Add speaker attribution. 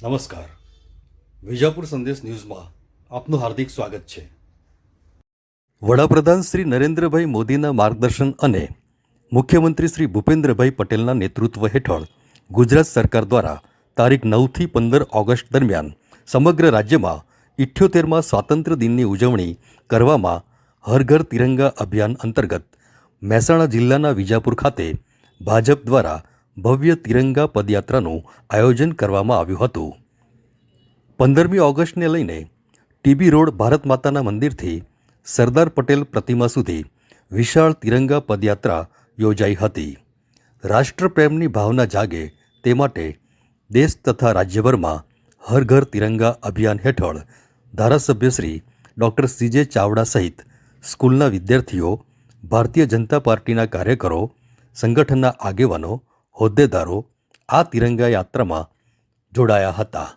Speaker 1: નમસ્કાર. વિજાપુર સંદેશ ન્યૂઝમાં આપનું હાર્દિક સ્વાગત છે. વડાપ્રધાન શ્રી નરેન્દ્રભાઈ મોદીના માર્ગદર્શન અને મુખ્યમંત્રી શ્રી ભૂપેન્દ્રભાઈ પટેલના નેતૃત્વ હેઠળ ગુજરાત સરકાર દ્વારા તારીખ નવથી પંદર ઓગસ્ટ દરમિયાન સમગ્ર રાજ્યમાં ઇઠ્યોતેરમાં સ્વાતંત્ર્ય દિનની ઉજવણી કરવામાં હર ઘર તિરંગા અભિયાન અંતર્ગત મહેસાણા જિલ્લાના વિજાપુર ખાતે ભાજપ દ્વારા ભવ્ય તિરંગા પદયાત્રાનું આયોજન કરવામાં આવ્યું હતું. પંદરમી ઓગસ્ટને લઈને ટીબી રોડ ભારત માતાના મંદિરથી સરદાર પટેલ પ્રતિમા સુધી વિશાળ તિરંગા પદયાત્રા યોજાઈ હતી. રાષ્ટ્રપ્રેમની ભાવના જાગે તે માટે દેશ તથા રાજ્યભરમાં હર ઘર તિરંગા અભિયાન હેઠળ ધારાસભ્ય શ્રી ડૉક્ટર સીજે ચાવડા સહિત સ્કૂલના વિદ્યાર્થીઓ, ભારતીય જનતા પાર્ટીના કાર્યકરો, સંગઠનના આગેવાનો હોદ્દેદારો આ તિરંગા યાત્રામાં જોડાયા હતા